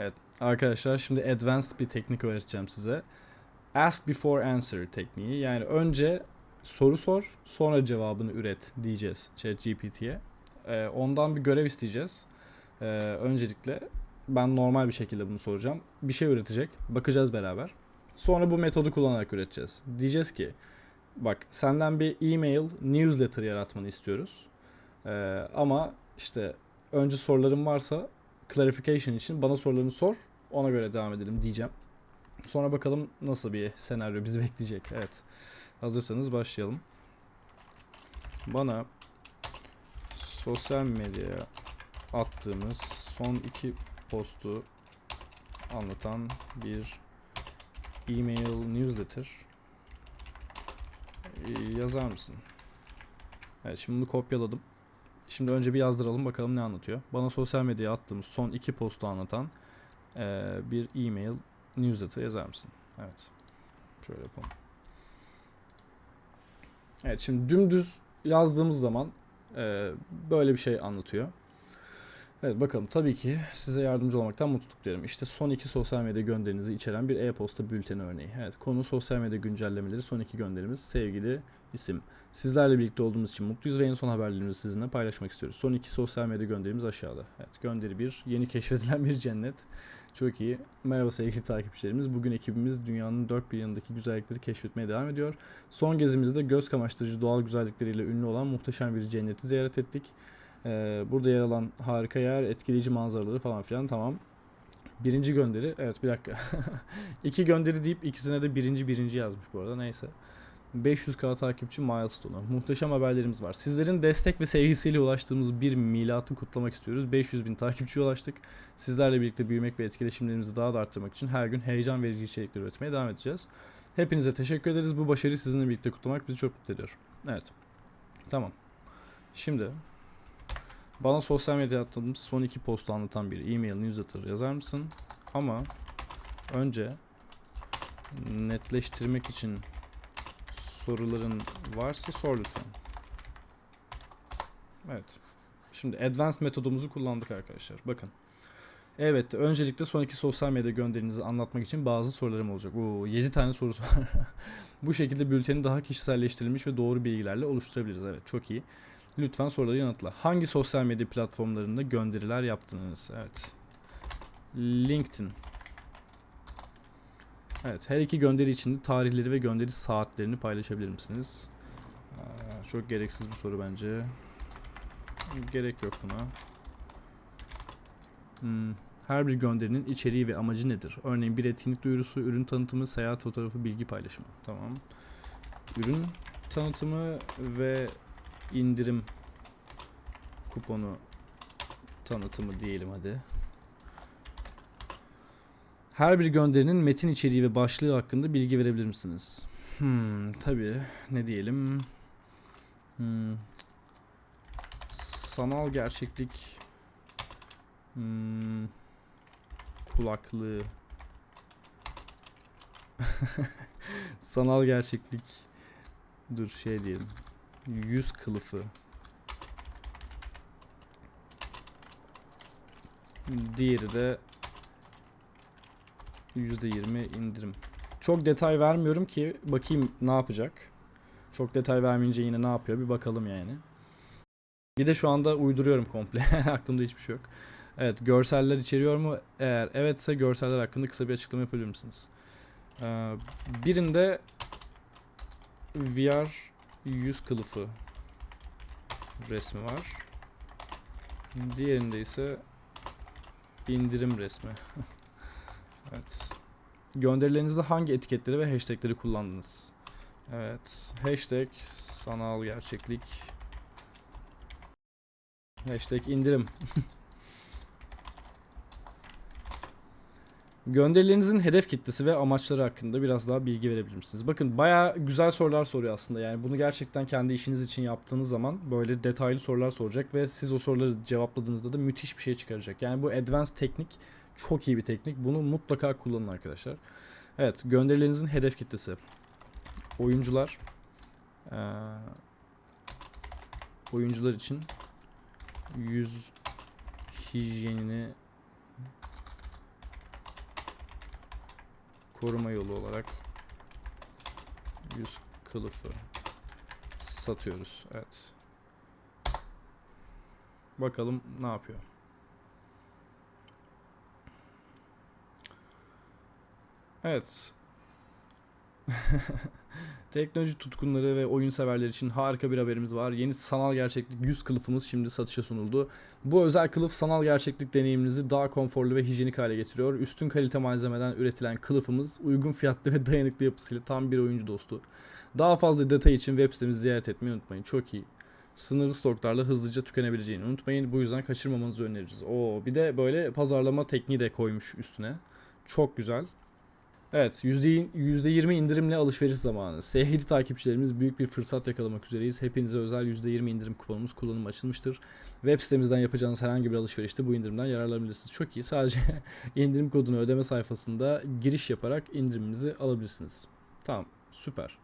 Evet arkadaşlar şimdi advanced bir teknik öğreteceğim size. Ask before answer tekniği. Yani önce soru sor sonra cevabını üret diyeceğiz ChatGPT'ye. Ee, ondan bir görev isteyeceğiz. Ee, öncelikle ben normal bir şekilde bunu soracağım. Bir şey üretecek. Bakacağız beraber. Sonra bu metodu kullanarak üreteceğiz. Diyeceğiz ki bak senden bir e-mail newsletter yaratmanı istiyoruz. Ee, ama işte önce soruların varsa clarification için bana sorularını sor. Ona göre devam edelim diyeceğim. Sonra bakalım nasıl bir senaryo bizi bekleyecek. Evet. Hazırsanız başlayalım. Bana sosyal medyaya attığımız son iki postu anlatan bir e-mail newsletter e, yazar mısın? Evet şimdi bunu kopyaladım. Şimdi önce bir yazdıralım bakalım ne anlatıyor. Bana sosyal medyaya attığımız son iki postu anlatan eee, bir e-mail newsletter yazar mısın? Evet. Şöyle yapalım. Evet şimdi dümdüz yazdığımız zaman eee, böyle bir şey anlatıyor. Evet bakalım tabii ki size yardımcı olmaktan mutluluk duyarım. İşte son iki sosyal medya gönderinizi içeren bir e-posta bülteni örneği. Evet konu sosyal medya güncellemeleri son iki gönderimiz sevgili isim. Sizlerle birlikte olduğumuz için mutluyuz ve en son haberlerimizi sizinle paylaşmak istiyoruz. Son iki sosyal medya gönderimiz aşağıda. Evet gönderi bir yeni keşfedilen bir cennet. Çok iyi. Merhaba sevgili takipçilerimiz. Bugün ekibimiz dünyanın dört bir yanındaki güzellikleri keşfetmeye devam ediyor. Son gezimizde göz kamaştırıcı doğal güzellikleriyle ünlü olan muhteşem bir cenneti ziyaret ettik. Ee, burada yer alan harika yer, etkileyici manzaraları falan filan tamam. Birinci gönderi, evet bir dakika. İki gönderi deyip ikisine de birinci birinci yazmış bu arada neyse. 500k takipçi milestone'u. Muhteşem haberlerimiz var. Sizlerin destek ve sevgisiyle ulaştığımız bir milatı kutlamak istiyoruz. 500 bin takipçiye ulaştık. Sizlerle birlikte büyümek ve etkileşimlerimizi daha da arttırmak için her gün heyecan verici içerikler üretmeye devam edeceğiz. Hepinize teşekkür ederiz. Bu başarıyı sizinle birlikte kutlamak bizi çok mutlu ediyor. Evet. Tamam. Şimdi bana sosyal medya attığımız son iki postu anlatan bir e-mail newsletter yazar mısın? Ama önce netleştirmek için soruların varsa sor lütfen. Evet. Şimdi advanced metodumuzu kullandık arkadaşlar. Bakın. Evet, öncelikle son iki sosyal medya gönderinizi anlatmak için bazı sorularım olacak. Oo, 7 tane sorusu var. Bu şekilde bülteni daha kişiselleştirilmiş ve doğru bilgilerle oluşturabiliriz. Evet, çok iyi. Lütfen soruları yanıtla. Hangi sosyal medya platformlarında gönderiler yaptınız? Evet. LinkedIn. Evet, her iki gönderi içinde tarihleri ve gönderi saatlerini paylaşabilir misiniz? Aa, çok gereksiz bir soru bence. Gerek yok buna. Hmm, Her bir gönderinin içeriği ve amacı nedir? Örneğin bir etkinlik duyurusu, ürün tanıtımı, seyahat fotoğrafı, bilgi paylaşımı. Tamam. Ürün tanıtımı ve indirim kuponu tanıtımı diyelim hadi. Her bir gönderinin metin içeriği ve başlığı hakkında bilgi verebilir misiniz? Hmm, tabii. Ne diyelim? Hmm. Sanal gerçeklik hmm. kulaklığı sanal gerçeklik dur şey diyelim yüz kılıfı diğeri de %20 indirim. Çok detay vermiyorum ki bakayım ne yapacak. Çok detay vermeyince yine ne yapıyor bir bakalım yani. Bir de şu anda uyduruyorum komple. Aklımda hiçbir şey yok. Evet görseller içeriyor mu? Eğer evetse görseller hakkında kısa bir açıklama yapabilir misiniz? Ee, birinde VR yüz kılıfı resmi var. Diğerinde ise indirim resmi. evet. Gönderilerinizde hangi etiketleri ve hashtagleri kullandınız? Evet. Hashtag sanal gerçeklik. Hashtag indirim. Gönderilerinizin hedef kitlesi ve amaçları hakkında biraz daha bilgi verebilir misiniz? Bakın bayağı güzel sorular soruyor aslında. Yani bunu gerçekten kendi işiniz için yaptığınız zaman böyle detaylı sorular soracak ve siz o soruları cevapladığınızda da müthiş bir şey çıkaracak. Yani bu advanced teknik çok iyi bir teknik. Bunu mutlaka kullanın arkadaşlar. Evet, gönderilerinizin hedef kitlesi. Oyuncular. Eee, oyuncular için yüz hijyenini koruma yolu olarak yüz kılıfı satıyoruz. Evet. Bakalım ne yapıyor. Evet. Teknoloji tutkunları ve oyun severler için harika bir haberimiz var. Yeni sanal gerçeklik yüz kılıfımız şimdi satışa sunuldu. Bu özel kılıf sanal gerçeklik deneyiminizi daha konforlu ve hijyenik hale getiriyor. Üstün kalite malzemeden üretilen kılıfımız uygun fiyatlı ve dayanıklı yapısıyla tam bir oyuncu dostu. Daha fazla detay için web sitemizi ziyaret etmeyi unutmayın. Çok iyi. Sınırlı stoklarla hızlıca tükenebileceğini unutmayın. Bu yüzden kaçırmamanızı öneririz. Oo, bir de böyle pazarlama tekniği de koymuş üstüne. Çok güzel. Evet %20 %20 indirimle alışveriş zamanı. Sevgili takipçilerimiz büyük bir fırsat yakalamak üzereyiz. Hepinize özel %20 indirim kuponumuz kullanım açılmıştır. Web sitemizden yapacağınız herhangi bir alışverişte bu indirimden yararlanabilirsiniz. Çok iyi. Sadece indirim kodunu ödeme sayfasında giriş yaparak indiriminizi alabilirsiniz. Tamam süper.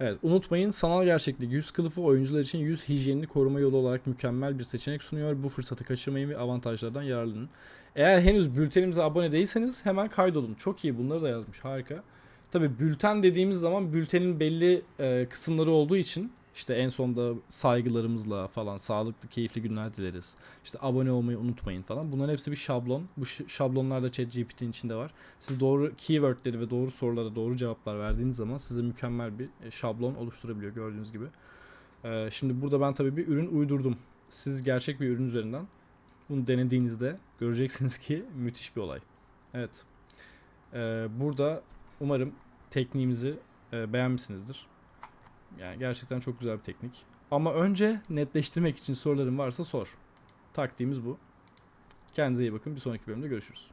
Evet unutmayın sanal gerçeklik yüz kılıfı oyuncular için yüz hijyenini koruma yolu olarak mükemmel bir seçenek sunuyor. Bu fırsatı kaçırmayın ve avantajlardan yararlanın. Eğer henüz bültenimize abone değilseniz hemen kaydolun. Çok iyi bunları da yazmış harika. Tabi bülten dediğimiz zaman bültenin belli e, kısımları olduğu için işte en sonda saygılarımızla falan sağlıklı keyifli günler dileriz. İşte abone olmayı unutmayın falan. Bunların hepsi bir şablon. Bu şablonlar da ChatGPT'nin içinde var. Siz doğru keywordleri ve doğru sorulara doğru cevaplar verdiğiniz zaman size mükemmel bir e, şablon oluşturabiliyor gördüğünüz gibi. E, şimdi burada ben tabii bir ürün uydurdum. Siz gerçek bir ürün üzerinden bunu denediğinizde göreceksiniz ki müthiş bir olay. Evet. Ee, burada umarım tekniğimizi e, beğenmişsinizdir. Yani gerçekten çok güzel bir teknik. Ama önce netleştirmek için soruların varsa sor. Taktiğimiz bu. Kendinize iyi bakın. Bir sonraki bölümde görüşürüz.